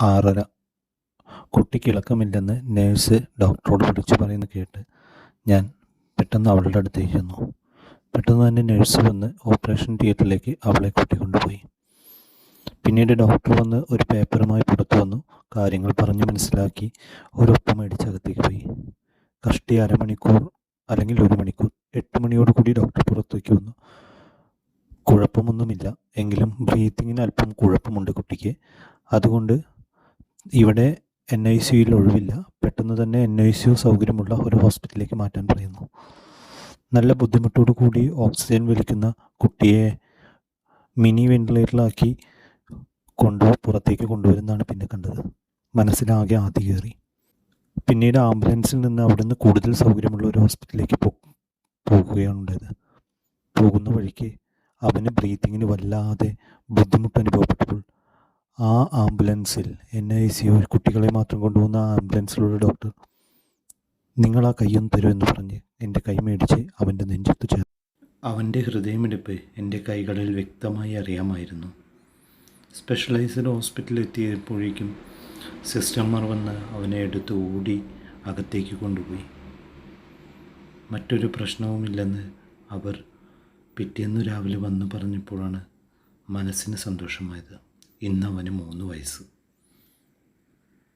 ആറര. കുട്ടിക്ക് ഇളക്കമില്ലെന്ന് നേഴ്സ് ഡോക്ടറോട് വിളിച്ചു പറയുന്നത് കേട്ട് ഞാൻ പെട്ടെന്ന് അവളുടെ അടുത്തേക്ക് ചെന്നു. പെട്ടെന്ന് തന്നെ നേഴ്സ് വന്ന് ഓപ്പറേഷൻ തിയേറ്ററിലേക്ക് അവളെ കൂട്ടിക്കൊണ്ടുപോയി പിന്നീട് ഡോക്ടർ വന്ന് ഒരു പേപ്പറുമായി പുറത്തു വന്നു. കാര്യങ്ങൾ പറഞ്ഞു മനസ്സിലാക്കി. ഒരൊപ്പം മേടിച്ചകത്തേക്ക് പോയി. കഷ്ടി അരമണിക്കൂർ അല്ലെങ്കിൽ ഒരു മണിക്കൂർ എട്ട് മണിയോട് കൂടി ഡോക്ടർ പുറത്തേക്ക് വന്നു. കുഴപ്പമൊന്നുമില്ല. എങ്കിലും ബ്രീത്തിങ്ങിന് അല്പം കുഴപ്പമുണ്ട് കുട്ടിക്ക്. അതുകൊണ്ട് ഇവിടെ എൻ ഐ സിയിൽ ഒഴിവില്ല. പെട്ടെന്ന് തന്നെ എൻ ഐ സി യു സൗകര്യമുള്ള ഒരു ഹോസ്പിറ്റലിലേക്ക് മാറ്റാൻ പറയുന്നു. നല്ല ബുദ്ധിമുട്ടോടു കൂടി ഓക്സിജൻ വലിക്കുന്ന കുട്ടിയെ മിനി വെന്റിലേറ്ററിലാക്കി കൊണ്ട് പുറത്തേക്ക് കൊണ്ടുവരുന്നതാണ് പിന്നെ കണ്ടത്. മനസ്സിലാകെ ആദ്യ കയറി. പിന്നീട് ആംബുലൻസിൽ നിന്ന് അവിടുന്ന് കൂടുതൽ സൗകര്യമുള്ള ഒരു ഹോസ്പിറ്റലിലേക്ക് പോ പോകുകയാണ് ഉണ്ടായത് പോകുന്ന വഴിക്ക് അവന് ബ്രീത്തിങ്ങിന് വല്ലാതെ ബുദ്ധിമുട്ട് അനുഭവപ്പെട്ടപ്പോൾ ആ ആംബുലൻസിൽ എൻ ഐ സി കുട്ടികളെ മാത്രം കൊണ്ടുപോകുന്ന ആ ആംബുലൻസിലുള്ള ഡോക്ടർ. നിങ്ങൾ ആ തരൂ എന്ന് പറഞ്ഞ് എന്റെ കൈ മേടിച്ച് അവന്റെ നെഞ്ചത്ത് ചേർന്നു അവന്റെ ഹൃദയമിടിപ്പ് എന്റെ കൈകളിൽ വ്യക്തമായി അറിയാമായിരുന്നു. സ്പെഷ്യലൈസ്ഡ് ഹോസ്പിറ്റലിൽ എത്തിയപ്പോഴേക്കും സിസ്റ്റർമാർ വന്ന് അവനെ എടുത്ത് ഓടി അകത്തേക്ക് കൊണ്ടുപോയി. മറ്റൊരു പ്രശ്നവുമില്ലെന്ന് അവർ പിറ്റേന്ന് രാവിലെ വന്ന് പറഞ്ഞപ്പോഴാണ് മനസ്സിന് സന്തോഷമായത്. ഇന്ന് അവന് മൂന്ന് വയസ്സ്.